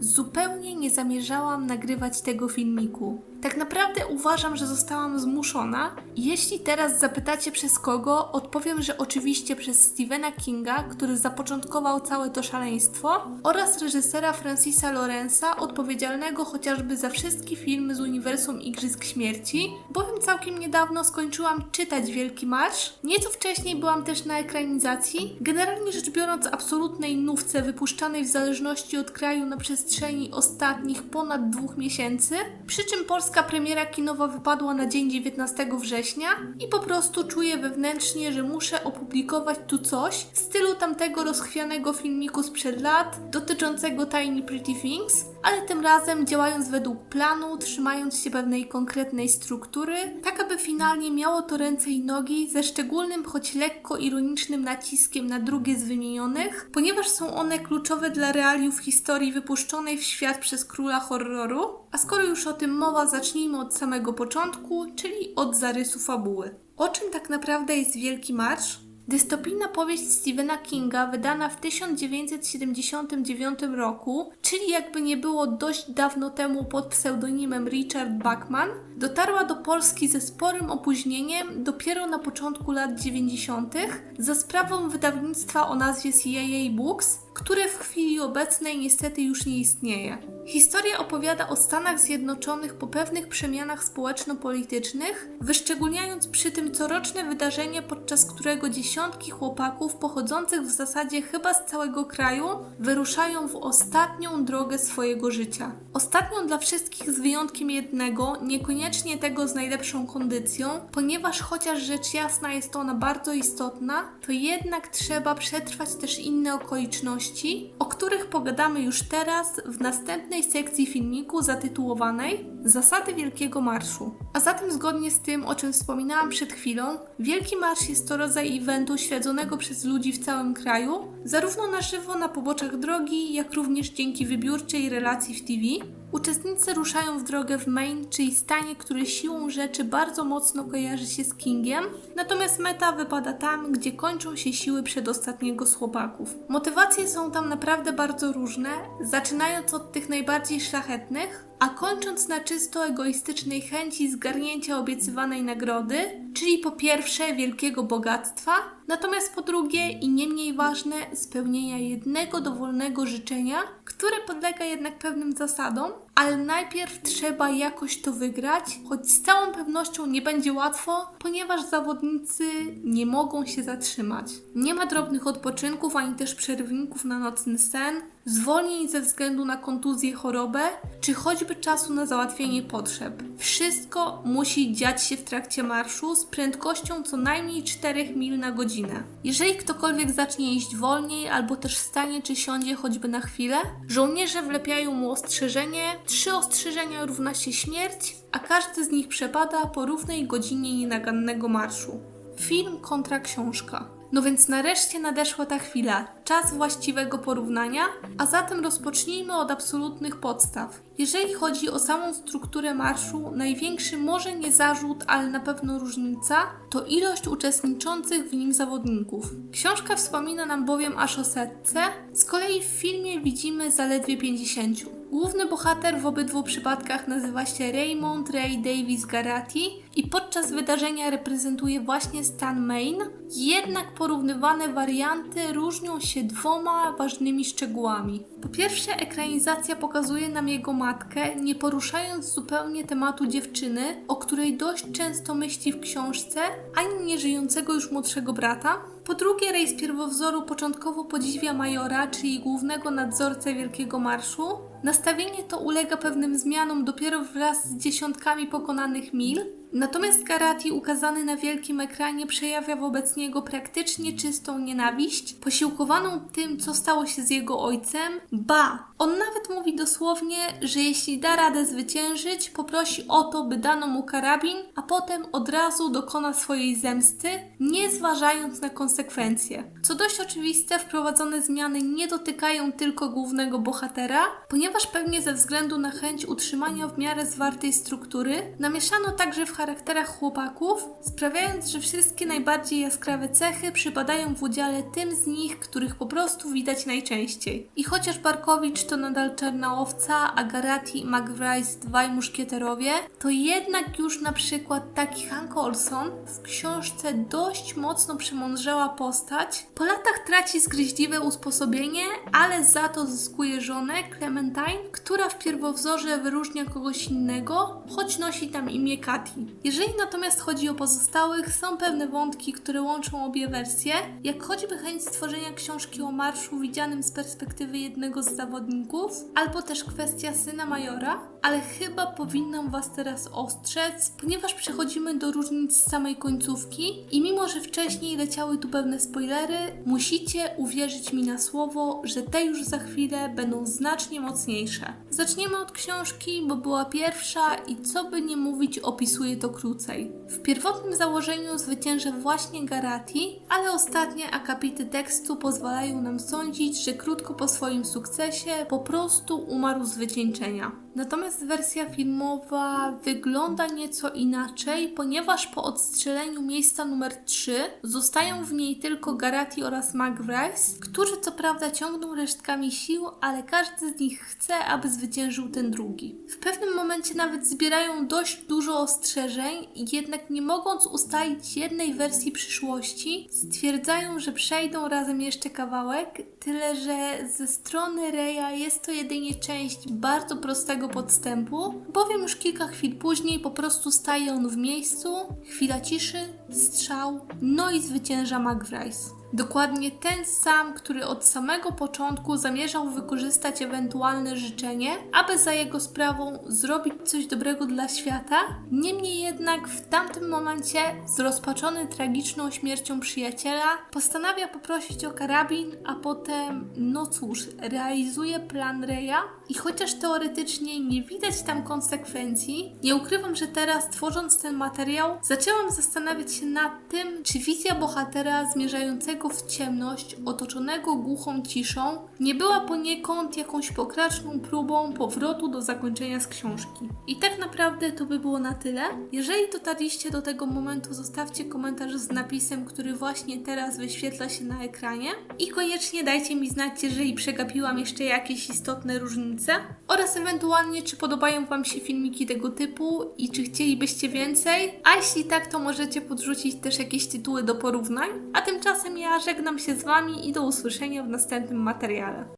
zupełnie nie zamierzałam nagrywać tego filmiku. Tak naprawdę uważam, że zostałam zmuszona. Jeśli teraz zapytacie przez kogo, odpowiem, że oczywiście przez Stephena Kinga, który zapoczątkował całe to szaleństwo, oraz reżysera Francisa Lorenza, odpowiedzialnego chociażby za wszystkie filmy z uniwersum Igrzysk Śmierci, bowiem całkiem niedawno skończyłam czytać Wielki Marsz. Nieco wcześniej byłam też na ekranizacji. Generalnie rzecz biorąc, absolutnej nówce wypuszczanej w zależności od kraju na przestrzeni ostatnich ponad dwóch miesięcy, przy czym polska premiera kinowa wypadła na dzień 19 września i po prostu czuję wewnętrznie, że muszę opublikować tu coś w stylu tamtego rozchwianego filmiku sprzed lat dotyczącego Tiny Pretty Things, ale tym razem działając według planu, trzymając się pewnej konkretnej struktury, tak aby finalnie miało to ręce i nogi ze szczególnym, choć lekko ironicznym naciskiem na drugie z wymienionych, ponieważ są one kluczowe dla realiów historii wypuszczonej w świat przez króla horroru. A skoro już o tym mowa, zacznijmy od samego początku, czyli od zarysu fabuły. O czym tak naprawdę jest Wielki Marsz? Dystopijna powieść Stephena Kinga, wydana w 1979 roku, czyli jakby nie było dość dawno temu pod pseudonimem Richard Bachman, dotarła do Polski ze sporym opóźnieniem dopiero na początku lat 90. za sprawą wydawnictwa o nazwie CIA Books, które w chwili obecnej niestety już nie istnieje. Historia opowiada o Stanach Zjednoczonych po pewnych przemianach społeczno-politycznych, wyszczególniając przy tym coroczne wydarzenie, podczas którego dziesiątki chłopaków pochodzących w zasadzie chyba z całego kraju wyruszają w ostatnią drogę swojego życia. Ostatnią dla wszystkich z wyjątkiem jednego, niekoniecznie tego z najlepszą kondycją, ponieważ chociaż rzecz jasna jest ona bardzo istotna, to jednak trzeba przetrwać też inne okoliczności, o których pogadamy już teraz w następnej sekcji filmiku zatytułowanej Zasady Wielkiego Marszu. A zatem zgodnie z tym, o czym wspominałam przed chwilą, Wielki Marsz jest to rodzaj eventu śledzonego przez ludzi w całym kraju, zarówno na żywo na poboczach drogi, jak również dzięki wybiórczej relacji w TV. Uczestnicy ruszają w drogę w Maine, czyli stanie, który siłą rzeczy bardzo mocno kojarzy się z Kingiem, natomiast meta wypada tam, gdzie kończą się siły przedostatniego z chłopaków. Motywacje są tam naprawdę bardzo różne, zaczynając od tych najbardziej szlachetnych, a kończąc na czysto egoistycznej chęci zgarnięcia obiecywanej nagrody, czyli po pierwsze wielkiego bogactwa, natomiast po drugie i nie mniej ważne spełnienia jednego dowolnego życzenia, które podlega jednak pewnym zasadom, ale najpierw trzeba jakoś to wygrać, choć z całą pewnością nie będzie łatwo, ponieważ zawodnicy nie mogą się zatrzymać. Nie ma drobnych odpoczynków ani też przerywników na nocny sen, zwolnień ze względu na kontuzję, chorobę, czy choćby czasu na załatwienie potrzeb. Wszystko musi dziać się w trakcie marszu z prędkością co najmniej 4 mil na godzinę. Jeżeli ktokolwiek zacznie iść wolniej, albo też stanie czy siądzie choćby na chwilę, żołnierze wlepiają mu ostrzeżenie, trzy ostrzeżenia równa się śmierć, a każdy z nich przepada po równej godzinie nienagannego marszu. Film kontra książka. No więc nareszcie nadeszła ta chwila, czas właściwego porównania, a zatem rozpocznijmy od absolutnych podstaw. Jeżeli chodzi o samą strukturę marszu, największy może nie zarzut, ale na pewno różnica, to ilość uczestniczących w nim zawodników. Książka wspomina nam bowiem aż o setce, z kolei w filmie widzimy zaledwie 50. Główny bohater w obydwu przypadkach nazywa się Raymond Ray Davis Garati i podczas wydarzenia reprezentuje właśnie stan Maine, jednak porównywane warianty różnią się dwoma ważnymi szczegółami. Po pierwsze, ekranizacja pokazuje nam jego matkę, nie poruszając zupełnie tematu dziewczyny, o której dość często myśli w książce, ani nieżyjącego już młodszego brata. Po drugie, z pierwowzoru początkowo podziwia Majora, czyli głównego nadzorcę Wielkiego Marszu. Nastawienie to ulega pewnym zmianom dopiero wraz z dziesiątkami pokonanych mil. Natomiast Garati ukazany na wielkim ekranie przejawia wobec niego praktycznie czystą nienawiść, posiłkowaną tym, co stało się z jego ojcem. Ba! On nawet mówi dosłownie, że jeśli da radę zwyciężyć, poprosi o to, by dano mu karabin, a potem od razu dokona swojej zemsty, nie zważając na konsekwencje. Co dość oczywiste, wprowadzone zmiany nie dotykają tylko głównego bohatera, ponieważ pewnie ze względu na chęć utrzymania w miarę zwartej struktury, namieszano także w charakterach chłopaków, sprawiając, że wszystkie najbardziej jaskrawe cechy przypadają w udziale tym z nich, których po prostu widać najczęściej. I chociaż Barkowicz to nadal czarna owca, a Garati i McBride dwaj muszkieterowie, to jednak już na przykład taki Hank Olson w książce dość mocno przemądrzała postać. Po latach traci zgryźliwe usposobienie, ale za to zyskuje żonę, Clementine, która w pierwowzorze wyróżnia kogoś innego, choć nosi tam imię Katy. Jeżeli natomiast chodzi o pozostałych, są pewne wątki, które łączą obie wersje, jak choćby chęć stworzenia książki o marszu widzianym z perspektywy jednego z zawodników, albo też kwestia syna majora, ale chyba powinnam Was teraz ostrzec, ponieważ przechodzimy do różnic z samej końcówki i mimo, że wcześniej leciały tu pewne spoilery, musicie uwierzyć mi na słowo, że te już za chwilę będą znacznie mocniejsze. Zaczniemy od książki, bo była pierwsza i co by nie mówić, opisuje to krócej. W pierwotnym założeniu zwycięża właśnie Garati, ale ostatnie akapity tekstu pozwalają nam sądzić, że krótko po swoim sukcesie po prostu umarł z wycieńczenia. Natomiast wersja filmowa wygląda nieco inaczej, ponieważ po odstrzeleniu miejsca numer 3 zostają w niej tylko Garati oraz McBryce, którzy co prawda ciągną resztkami sił, ale każdy z nich chce, aby zwyciężył ten drugi. W pewnym momencie nawet zbierają dość dużo ostrzeżeń, jednak nie mogąc ustalić jednej wersji przyszłości, stwierdzają, że przejdą razem jeszcze kawałek, tyle że ze strony Reya jest to jedynie część bardzo prostego podstępu, bowiem już kilka chwil później po prostu staje on w miejscu, chwila ciszy, strzał, no i zwycięża McBryce. Dokładnie ten sam, który od samego początku zamierzał wykorzystać ewentualne życzenie, aby za jego sprawą zrobić coś dobrego dla świata. Niemniej jednak w tamtym momencie, zrozpaczony tragiczną śmiercią przyjaciela, postanawia poprosić o karabin, a potem, no cóż, realizuje plan Reya i chociaż teoretycznie nie widać tam konsekwencji, nie ukrywam, że teraz tworząc ten materiał, zaczęłam zastanawiać się nad tym, czy wizja bohatera zmierzającego w ciemność, otoczonego głuchą ciszą, nie była poniekąd jakąś pokraczną próbą powrotu do zakończenia z książki. I tak naprawdę to by było na tyle. Jeżeli dotarliście do tego momentu, zostawcie komentarz z napisem, który właśnie teraz wyświetla się na ekranie. I koniecznie dajcie mi znać, jeżeli przegapiłam jeszcze jakieś istotne różnice. Oraz ewentualnie, czy podobają Wam się filmiki tego typu i czy chcielibyście więcej. A jeśli tak, to możecie podrzucić też jakieś tytuły do porównań. A tymczasem ja żegnam się z Wami i do usłyszenia w następnym materiale.